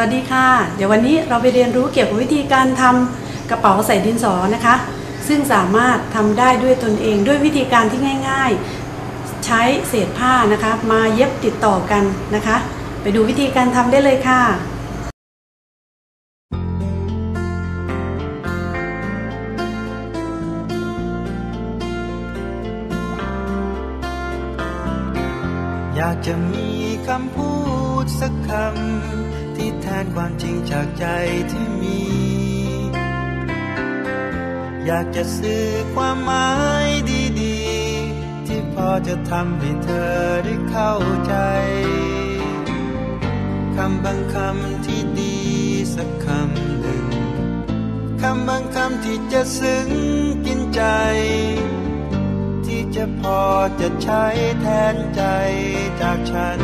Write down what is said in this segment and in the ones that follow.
วัสดีค่ะ เดี๋ยววันนี้เราไปเรียนรู้เกี่ยวกับวิธีการทำกระเป๋าใส่ดินสอนะคะ ซึ่งสามารถทำได้ด้วยตนเองด้วยวิธีการที่ง่าย ๆ ใช้เศษผ้านะคะ มาเย็บติดต่อกันนะคะ ไปดูวิธีการทำได้เลยค่ะอยากจะมีคำพูดสักคำ ที่แทนความจริงจากใจที่มี อยากจะสื่อความหมายดีๆ ที่พอจะทำให้เธอได้เข้าใจ คำบางคำที่ดีสักคำหนึ่ง คำบางคำที่จะซึ้งกินใจ ที่จะพอจะใช้แทนใจจากฉัน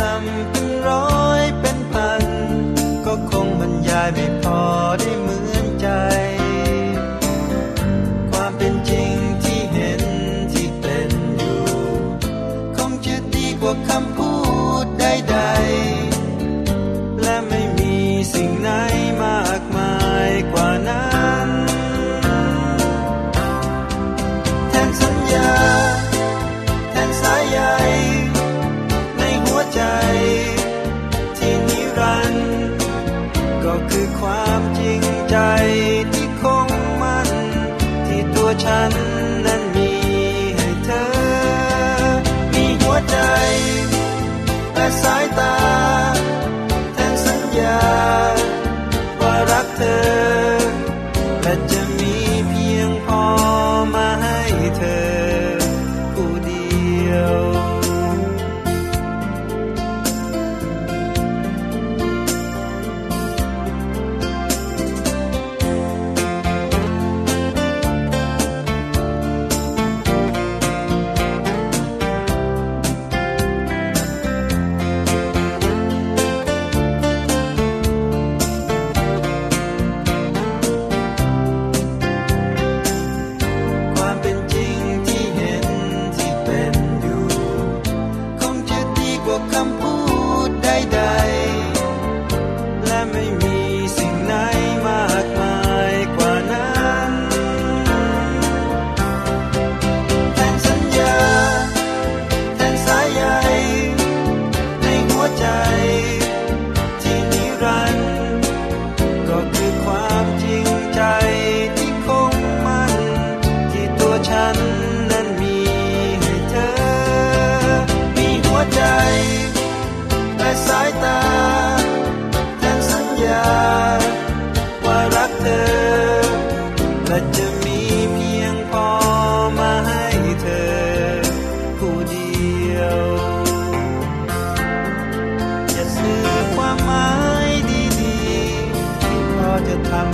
ต่อให้คำเป็นร้อยเป็นพัน ก็คงบรรยายไม่พอได้เหมือนใจ ความเป็นจริง ใจและสายตาแทนสัญญา ว่ารักเธอ และจะมีเพียงพอมาให้เธอ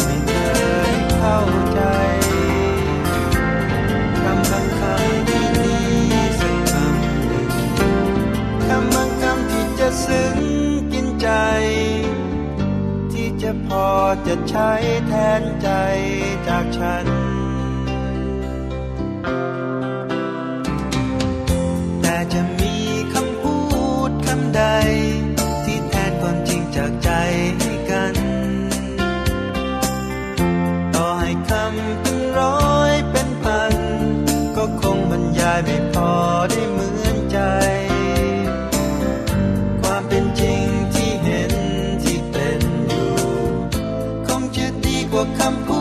ไม่เธอได้เข้าใจคำบางคำที่ดีสักคำหนึ่งคำบางคำที่จะซึ้งกินใจ ที่จะพอจะใช้แทนใจจากฉัน ดี